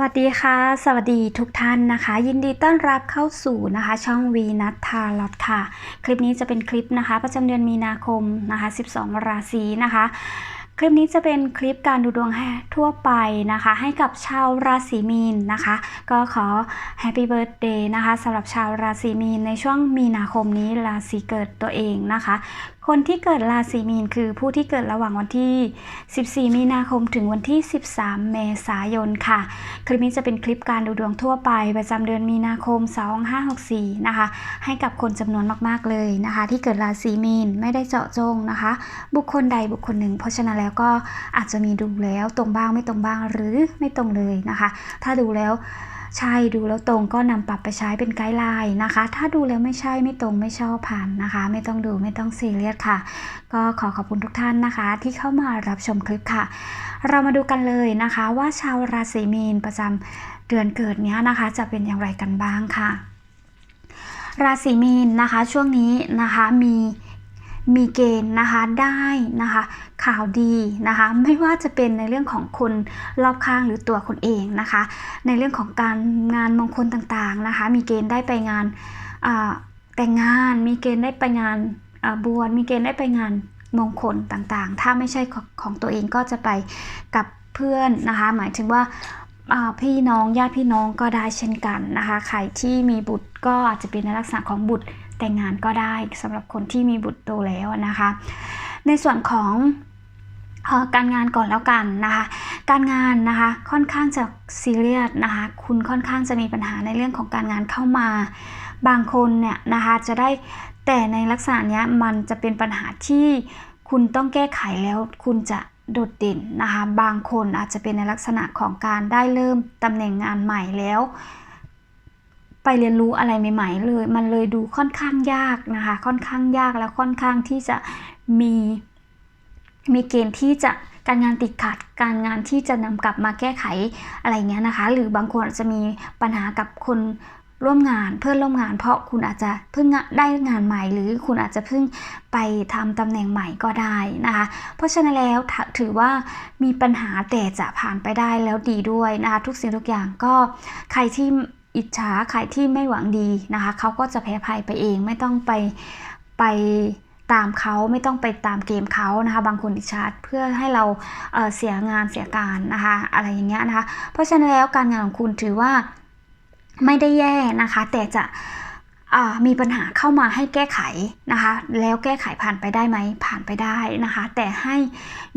วัสดีค่ะ สวัสดีทุกท่านนะคะ ยินดีต้อนรับเข้าสู่นะคะ ช่องวีนัททาลอตค่ะ คลิปนี้จะเป็นคลิปนะคะ ประจำเดือนมีนาคมนะคะ 12 ราศีนะคะ คลิปนี้จะเป็นคลิปการดูดวงให้ทั่วไปนะคะ ให้กับชาวราศีมีนนะคะ ก็ขอแฮปปี้เบิร์ a เดย์นะคะสำหรับชาวราศีมีนในช่วงมีนาคมนี้ราศีเกิดตัวเองนะคะ คนที่เกิดราศีมีนคือผู้ที่เกิดระหว่างวันที่ 14 มีนาคมถึงวันที่ 13 เมษายนค่ะ คลิปนี้จะเป็นคลิปการดูดวงทั่วไป ประจำเดือนมีนาคม 2564 นะคะ ให้กับคนจำนวนมากๆเลยนะคะ ที่เกิดราศีมีนไม่ได้เจาะจงนะคะ บุคคลใดบุคคลหนึ่ง เพราะฉะนั้นแล้วก็อาจจะมีดูแล้วตรงบ้างไม่ตรงบ้างหรือไม่ตรงเลยนะคะ ถ้าดูแล้ว ใช่ดูแล้วตรงก็นำปรับไปใช้เป็นไกด์ไลน์นะคะ ถ้าดูแล้วไม่ใช่ไม่ตรงไม่ชอบผ่านนะคะ ไม่ต้องดูไม่ต้องซีเรียสค่ะ ก็ขอขอบคุณทุกท่านนะคะ ที่เข้ามารับชมคลิปค่ะ เรามาดูกันเลยนะคะว่าชาวราศีมีนประจำเดือนเกิดนี้นะคะ จะเป็นอย่างไรกันบ้างค่ะ ราศีมีนนะคะช่วงนี้นะคะมี มีเกณฑ์นะคะได้นะคะข่าวดีนะคะไม่ว่าจะเป็นในเรื่องของคนรอบข้างหรือตัวคนเองนะคะ ในเรื่องของการงานมงคลต่างๆนะคะ มีเกณฑ์ได้ไปงานแต่งงาน มีเกณฑ์ได้ไปงานบวชมีเกณฑ์ได้ไปงานมงคลต่างๆ ถ้าไม่ใช่ของของตัวเองก็จะไปกับเพื่อนนะคะ หมายถึงว่าพี่น้องญาติพี่น้องก็ได้เช่นกันนะคะ ใครที่มีบุตรก็อาจจะเป็นในลักษณะของบุตร แต่งงานก็ได้สำหรับคนที่มีบุตรโตแล้วนะคะ ในส่วนของออการงานก่อนแล้วกันนะคะ การงานนะคะค่อนข้างจะซีเรียสนะคะ คุณค่อนข้างจะมีปัญหาในเรื่องของการงานเข้ามา บางคนเนี่ยนะคะจะได้แต่ในลักษณะนี้มันจะเป็นปัญหาที่คุณต้องแก้ไขแล้วคุณจะโดดเด่นนะคะ บางคนอาจจะเป็นในลักษณะของการได้เริ่มตำแหน่งงานใหม่แล้ว ไปเรียนรู้อะไรใหม่ ๆ เลย มันเลยดูค่อนข้างยากนะคะ ค่อนข้างยากแล้วค่อนข้างที่จะมีมีเกณฑ์ที่จะการงานติดขัด การงานที่จะนำกลับมาแก้ไขอะไรเงี้ยนะคะ หรือบางคนอาจจะมีปัญหากับคนร่วมงานเพื่อนร่วมงาน เพราะคุณอาจจะเพิ่งได้งานใหม่ หรือคุณอาจจะเพิ่งไปทำตำแหน่งใหม่ก็ได้นะคะ เพราะฉะนั้นแล้วถถือว่ามีปัญหาแต่จะผ่านไปได้แล้วดีด้วยนะคะทุกสิ่งทุกอย่างก็ใครที่ อิจฉาใครที่ไม่หวังดีนะคะเขาก็จะแพ้ภัยไปเองไม่ต้องไปไปตามเขาไม่ต้องไปตามเกมเขานะคะ บางคนอิจฉาเพื่อให้เราเเสียงานเสียการนะคะ อะไรอย่างเงี้ยนะคะ เพราะฉะนั้นแล้วการงานของคุณถือว่าไม่ได้แย่นะคะ แต่จะมีปัญหาเข้ามาให้แก้ไขนะคะ แล้วแก้ไขผ่านไปได้ไหมผ่านไปได้นะคะ แต่ให้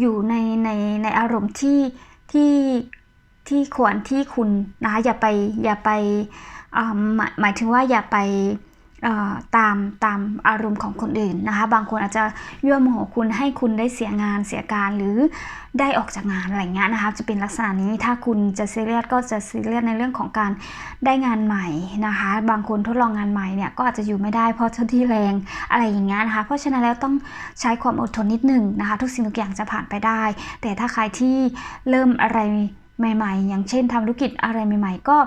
อยู่ในในในอารมณ์ที่ที่ ที่ควรที่คุณนะคะอย่าไปอย่าไปหมายหมายถึงว่าอย่าไปตามตามอารมณ์ของคนอื่นนะคะ บางคนอาจจะยั่วโมโหคุณให้คุณได้เสียงานเสียการหรือได้ออกจากงานอะไรเงี้ยนะคะ จะเป็นลักษณะนี้ถ้าคุณจะซีเรียสก็จะซีเรียสในเรื่องของการได้งานใหม่นะคะ บางคนทดลองงานใหม่เนี่ยก็อาจจะอยู่ไม่ได้เพราะเจ้าที่แรงอะไรอย่างเงี้ยนะคะ เพราะฉะนั้นแล้วต้องใช้ความอดทนนิดหนึ่งนะคะ ทุกสิ่งทุกอย่างจะผ่านไปได้ แต่ถ้าใครที่เริ่มอะไร ใหม่ๆ อย่างเช่นทำธุรกิจอะไรใหม่ ๆ ก็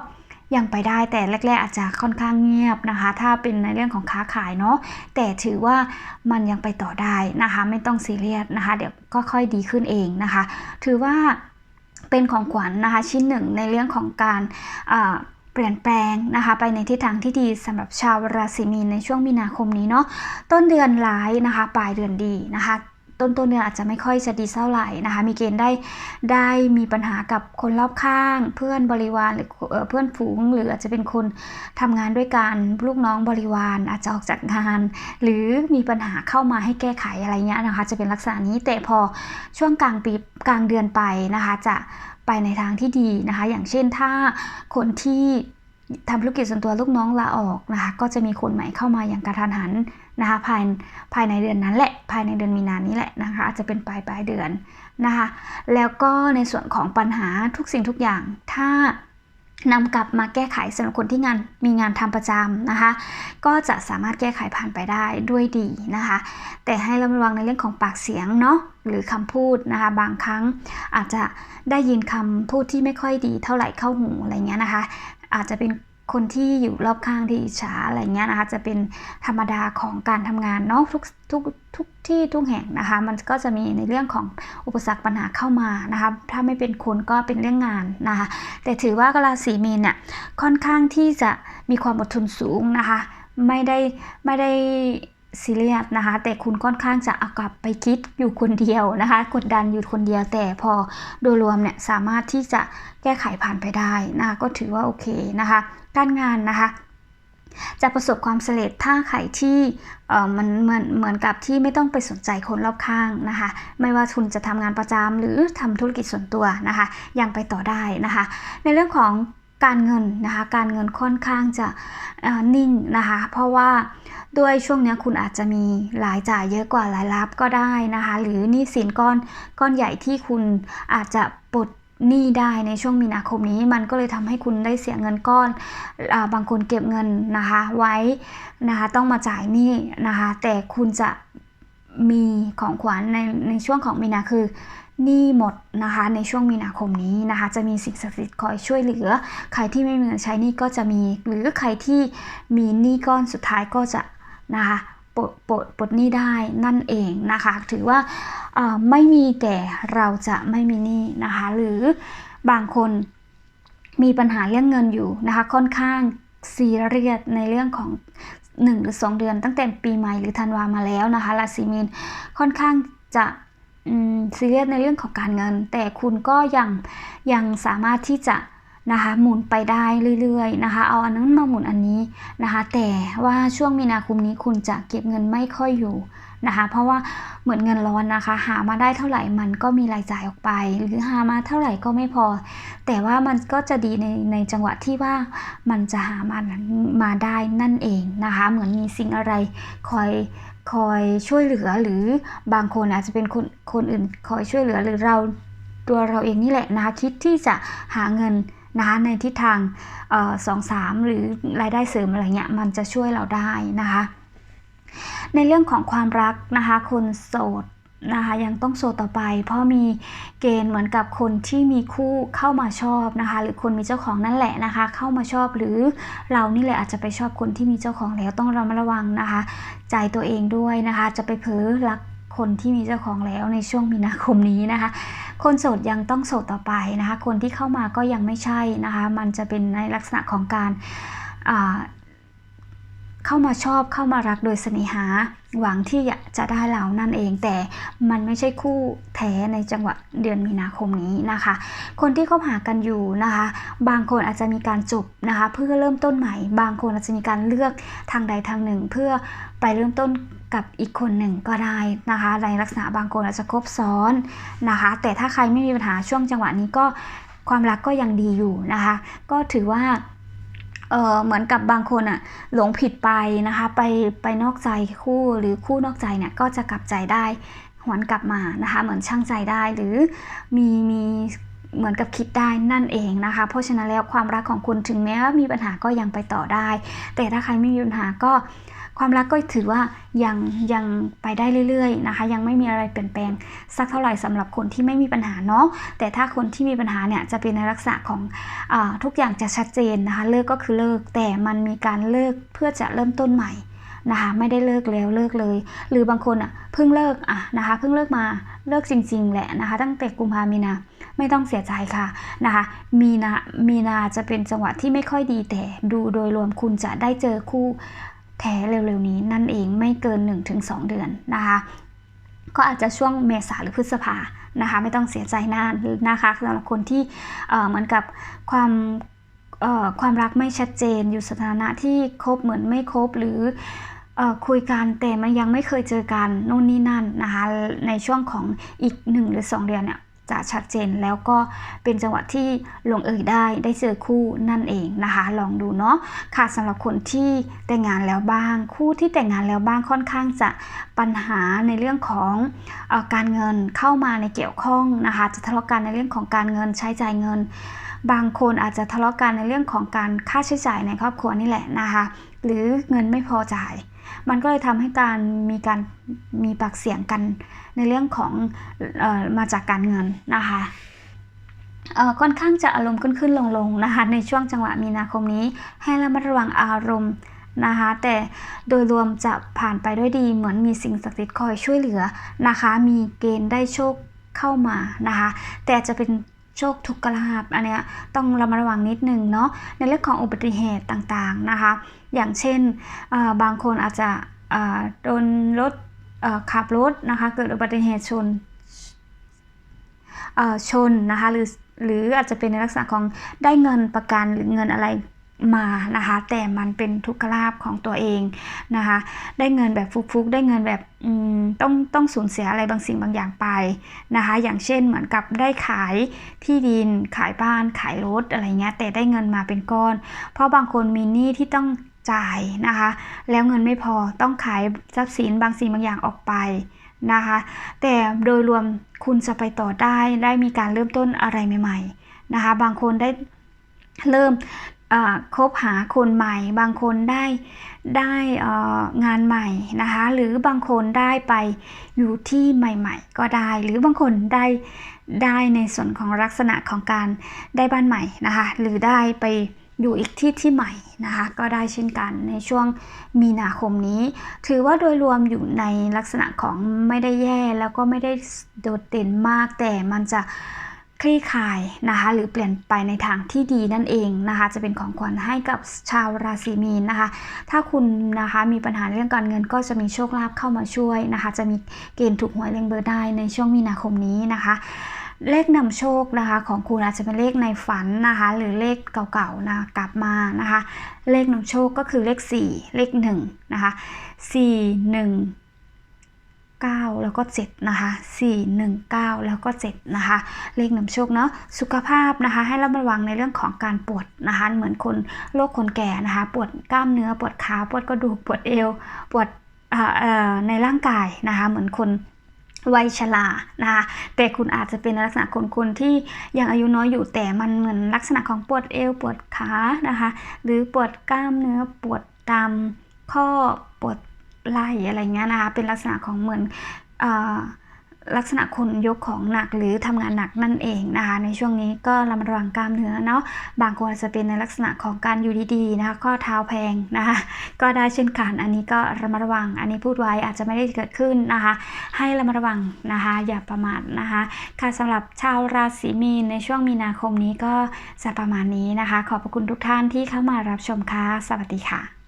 ยังไปได้แต่แรก ๆ อาจจะค่อนข้างเงียบนะคะ ถ้าเป็นในเรื่องของค้าขายเนาะแต่ถือว่ามันยังไปต่อได้นะคะ ไม่ต้องซีเรียสนะคะ เดี๋ยวก็ค่อยดีขึ้นเองนะคะ ถือว่าเป็นของขวัญนนะคะชิ้นหนึ่งในเรื่องของการเปลี่ยนแปลงนะคะไปในทิศทางที่ดีสำหรับชาวราศีมีนในช่วงมีนาคมนี้เนาะต้นเดือนร้ายนะคะ ปลายเดือนดีนะคะ ต้นต้นเดือนอาจจะไม่ค่อยจะดีเท่าไหร่นะคะ มีเกณฑ์ได้ได้มีปัญหากับคนรอบข้าง เพื่อนบริวารหรือเพื่อนฝูง หรืออาจจะเป็นคนทำงานด้วยกันลูกน้องบริวารอาจจะออกจากงาน หรือมีปัญหาเข้ามาให้แก้ไขอะไรเงี้ยนะคะ จะเป็นลักษณะนี้แต่พอช่วงกลางปีกลางเดือนไปนะคะ จะไปในทางที่ดีนะคะ อย่างเช่นถ้าคนที่ ทำธุรกิจส่วนตัวลูกน้องลาออกนะคะก็จะมีคนใหม่เข้ามาอย่างกระทันหันนะคะภายภายในเดือนนั้นแหละ ภายในเดือนมีนานี้แหละนะคะอาจจะเป็นปลายปลายเดือนนะคะแล้วก็ในส่วนของปัญหาทุกสิ่งทุกอย่าง ถ้านำกลับมาแก้ไขสำหรับคนที่งานมีงานทำประจำนะคะ ก็จะสามารถแก้ไขผ่านไปได้ด้วยดีนะคะ แต่ให้ระวังในเรื่องของปากเสียงเนาะหรือคำพูดนะคะบางครั้งอาจจะได้ยินคำพูดที่ไม่ค่อยดีเท่าไหร่เข้าหูอะไรเงี้ยนะคะ อาจจะเป็นคนที่อยู่รอบข้างที่อิจฉาอะไรเงี้ยนะคะจะเป็นธรรมดาของการทำงานเนาะทุกทุกทุกที่ทุกแห่งนะคะ มันก็จะมีในเรื่องของอุปสรรคปัญหาเข้ามานะคะถ้าไม่เป็นคนก็เป็นเรื่องงานนะคะ แต่ถือว่ากราศีมีนเนี่ยค่อนข้างที่จะมีความอดทนสูงนะคะ ไม่ได้ไม่ได้ ซีเรียสนะคะ แต่คุณค่อนข้างจะเอากลับไปคิดอยู่คนเดียวนะคะ กดดันอยู่คนเดียวแต่พอโดยรวมเนี่ยสามารถที่จะแก้ไขผ่านไปได้นะคะก็ถือว่าโอเคนะคะ การงานนะคะจะประสบความสำเร็จถ้าใครที่เออมันเหมือนเหมือนกับที่ไม่ต้องไปสนใจคนรอบข้างนะคะ ไม่ว่าคุณจะทำงานประจำหรือทำธุรกิจส่วนตัวนะคะ ยังไปต่อได้นะคะ ในเรื่องของ การเงินนะคะการเงินค่อนข้างจะนิ่งนะคะ เพราะว่าด้วยช่วงนี้คุณอาจจะมีรายจ่ายเยอะกว่ารายรับก็ได้นะคะ หรือหนี้สินก้อนก้อนใหญ่ที่คุณอาจจะปลดหนี้ได้ในช่วงมีนาคมนี้มันก็เลยทำให้คุณได้เสียเงินก้อนอบางคนเก็บเงินนะคะไว้นะคะต้องมาจ่ายหนี้นะคะแต่คุณจะ มีของขวัญในในช่วงของมีนาคือหนี้หมดนะคะในช่วงมีนาคมนี้นะคะ จะมีสิ่งศักดิ์สิทธิ์คอยช่วยเหลือ ใครที่ไม่มีเงินใช้หนี้ก็จะมีหรือใครที่มีหนี้ก้อนสุดท้ายก็จะนะคะปลดปลดปลดหนี้ได้นั่นเองนะคะ ถือว่าไม่มีแต่เราจะไม่มีหนี้นะคะ หรือบางคนมีปัญหาเรื่องเงินอยู่นะคะ ค่อนข้างซีเรียสในเรื่องของ 1 หรือ 2 เดือน ตั้งแต่ปีใหม่หรือธันวามาแล้วนะคะราศีมีนค่อนข้างจะอืมซีเรียสในเรื่องของการเงิน แต่คุณก็ยังยังสามารถที่จะนะคะหมุนไปได้เรื่อยๆนะคะ เอาอันนั้นมาหมุนอันนี้นะคะ แต่ว่าช่วงมีนาคมนี้คุณจะเก็บเงินไม่ค่อยอยู่ นะคะ เพราะว่าเหมือนเงินร้อนนะคะ หามาได้เท่าไหร่มันก็มีรายจ่ายออกไป หรือหามาเท่าไหร่ก็ไม่พอ แต่ว่ามันก็จะดีในในจังหวะที่ว่ามันจะหามามาได้นั่นเองนะคะ เหมือนมีสิ่งอะไรคอยคอยช่วยเหลือหรือบางคนอาจจะเป็นคนคนอื่นคอยช่วยเหลือหรือเราตัวเราเองนี่แหละนะคะคิดที่จะหาเงินนะคะในทิศทางสองสามหรือรายได้เสริมอะไรเงี้ยมันจะช่วยเราได้นะคะ ในเรื่องของความรักนะคะ คนโสดนะคะยังต้องโสดต่อไป เพราะมีเกณฑ์เหมือนกับคนที่มีคู่เข้ามาชอบนะคะ หรือคนมีเจ้าของนั่นแหละนะคะ เข้ามาชอบหรือเรานี่แหละอาจจะไปชอบคนที่มีเจ้าของแล้วต้องระมัดระวังนะคะ ใจตัวเองด้วยนะคะ จะไปเผลอรักคนที่มีเจ้าของแล้วในช่วงมีนาคมนี้นะคะ คนโสดยังต้องโสดต่อไปนะคะ คนที่เข้ามาก็ยังไม่ใช่นะคะ มันจะเป็นในลักษณะของการ เข้ามาชอบเข้ามารักโดยเสน่หา หวังที่จะได้เรานั่นเองแต่มันไม่ใช่คู่แท้ในจังหวะเดือนมีนาคมนี้นะคะ คนที่คบหากันอยู่นะคะ บางคนอาจจะมีการจบนะคะ เพื่อเริ่มต้นใหม่ บางคนอาจจะมีการเลือกทางใดทางหนึ่ง เพื่อไปเริ่มต้นกับอีกคนหนึ่งก็ได้นะคะในลักษณะบางคนอาจจะคบซ้อนนะคะ แต่ถ้าใครไม่มีปัญหาช่วงจังหวะนี้ก็ความรักก็ยังดีอยู่นะคะ ก็ถือว่า เออเหมือนกับบางคนอะหลงผิดไปนะคะ ไปไปนอกใจคู่หรือคู่นอกใจเนี่ยก็จะกลับใจได้หวนกลับมานะคะ เหมือนช่างใจได้หรือมีมี เหมือนกับคิดได้นั่นเองนะคะ เพราะฉะนั้นแล้วความรักของคุณถึงแม้ว่ามีปัญหาก็ยังไปต่อได้ แต่ถ้าใครไม่มีปัญหาก็ความรักก็ถือว่ายังยังไปได้เรื่อยๆนะคะ ยังไม่มีอะไรเปลี่ยนแปลงสักเท่าไหร่สำหรับคนที่ไม่มีปัญหาเนาะแต่ถ้าคนที่มีปัญหาเนี่ยจะเป็นในลักษณะของอทุกอย่างจะชัดเจนนะคะ เลิกก็คือเลิกแต่มันมีการเลิกเพื่อจะเริ่มต้นใหม่ นะคะไม่ได้เลิกแล้วเลิกเลย หรือบางคนอะเพิ่งเลิกอะนะคะเพิ่งเลิกมาเลิกจริง ๆ แหละนะคะ ตั้งแต่กุมภามีนาไม่ต้องเสียใจค่ะนะคะ มีนามีนาจะเป็นจังหวะที่ไม่ค่อยดีแต่ดูโดยรวมคุณจะได้เจอคู่แท้เร็วๆนี้นั่นเองไม่เกิน 1-2 เดือนนะคะก็อาจจะช่วงเมษาหรือพฤษภานะคะ ไม่ต้องเสียใจนานนะคะสำหรับคนที่เหมือนกับความความรักไม่ชัดเจนอยู่สถานะที่คบเหมือนไม่คบหรือ คุยกันแต่มันยังไม่เคยเจอกันนู่นนี่นั่นนะคะในช่วงของอีก 1 หรือ 2 เดือนเนี่ยจะชัดเจนแล้วก็เป็นจังหวะที่ลงเอยได้ได้เจอคู่นั่นเองนะคะ ลองดูเนาะค่ะสำหรับคนที่แต่งงานแล้วบ้าง คู่ที่แต่งงานแล้วบ้างค่อนข้างจะปัญหาในเรื่องของอการเงินเข้ามาในเกี่ยวข้องนะคะ จะทะเลาะกันในเรื่องของการเงินใช้จ่ายเงิน บางคนอาจจะทะเลาะกันในเรื่องของการค่าใช้จ่ายในครอบครัวนี่แหละนะคะ หรือเงินไม่พอจ่าย มันก็เลยทำให้การมีการมีปากเสียงกันในเรื่องของออมาจากการเงินนะคะเอ่อค่อนข้างจะอารมณ์ขึ้นขึ้นลงลงนะคะในช่วงจังหวะมีนาคมนี้ ให้ระมัดระวังอารมณ์นะคะแต่โดยรวมจะผ่านไปด้วยดีเหมือนมีสิ่งศักดิ์สิทธิ์คอยช่วยเหลือนะคะ มีเกณฑ์ได้โชคเข้ามานะคะ แต่จะเป็นโชคทุกขลาภอันเนี้ยต้องระมัดระวังนิดนึงเนาะในเรื่องของอุบัติเหตุต่างๆนะคะ อย่างเช่นบางคนอาจจะโดนรถขับรถนะคะเกิดอุบัติเหตุชนชนนะคะหรือหรืออาจจะเป็นในลักษณะของได้เงินประกันหรือเงินอะไรมานะคะแต่มันเป็นทุกขลาภของตัวเองนะคะได้เงินแบบฟุกๆ ได้เงินแบบต้องต้องสูญเสียอะไรบางสิ่งบางอย่างไปนะคะอย่างเช่นเหมือนกับได้ขายที่ดินขายบ้านขายรถอะไรเงี้ยแต่ได้เงินมาเป็นก้อน เพราะบางคนมีหนี้ที่ต้อง จ่ายนะคะ แล้วเงินไม่พอต้องขายทรัพย์สินบางสิ่งบางอย่างออกไปนะคะ แต่โดยรวมคุณจะไปต่อได้ได้มีการเริ่มต้นอะไรใหม่ ๆนะคะ บางคนได้เริ่มคบหาคนใหม่ บางคนได้ได้งานใหม่นะคะ หรือบางคนได้ไปอยู่ที่ใหม่ ๆ ก็ได้ หรือบางคนได้ได้ในส่วนของลักษณะของการได้บ้านใหม่นะคะ หรือได้ไป อยู่อีกที่ที่ใหม่นะคะก็ได้เช่นกันในช่วงมีนาคมนี้ ถือว่าโดยรวมอยู่ในลักษณะของไม่ได้แย่แล้วก็ไม่ได้โดดเด่นมาก แต่มันจะคลี่คลายนะคะหรือเปลี่ยนไปในทางที่ดีนั่นเองนะคะจะเป็นของขวัญให้กับชาวราศีมีนนะคะ ถ้าคุณนะคะมีปัญหาเรื่องการเงินก็จะมีโชคลาภเข้ามาช่วยนะคะ จะมีเกณฑ์ถูกหวยเลงเบอร์ได้ในช่วงมีนาคมนี้นะคะ เลขนำโชคนะคะของคุณอาจจะเป็นเลขในฝันนะคะ หรือเลขเก่าๆนะกลับมานะคะ เลขนำโชคก็คือเลข 4 เลข1นะคะ4 1 9 แล้วก็ 7 นะคะ 4 1 9 แล้วก็ 7 นะคะ เลขนำโชคเนาะสุขภาพนะคะ ให้ระมัดระวังในเรื่องของการปวดนะคะ เหมือนคนโรคคนแก่นะคะ ปวดกล้ามเนื้อ ปวดขา ปวดกระดูก ปวดเอว ปวดในร่างกายนะคะ เหมือนคน วัยชรานะคะแต่คุณอาจจะเป็นลักษณะคนคนที่ยังอายุน้อยอยู่แต่มันเหมือนลักษณะของปวดเอวปวดขานะคะหรือปวดกล้ามเนื้อปวดตามข้อปวดไหล่อะไรเงี้ยนะคะเป็นลักษณะของเหมือนอ่อ ลักษณะคนยกของหนักหรือทำงานหนักนั่นเองนะคะในช่วงนี้ก็ระมัดระวังกล้ามเนื้อเนาะบางคนอาจจะเป็นในลักษณะของการอยู่ดีๆนะคะข้อเท้าแพงนะคะก็ได้เช่นกันอันนี้ก็ระมัดระวัง อันนี้พูดไว้อาจจะไม่ได้เกิดขึ้นนะคะ ให้ระมัดระวังนะคะอย่าประมาทนะคะค่ะสำหรับชาวราศีมีนในช่วงมีนาคมนี้ก็จะประมาณนี้นะคะ ขอบพระคุณทุกท่านที่เข้ามารับชมค่ะสวัสดีค่ะ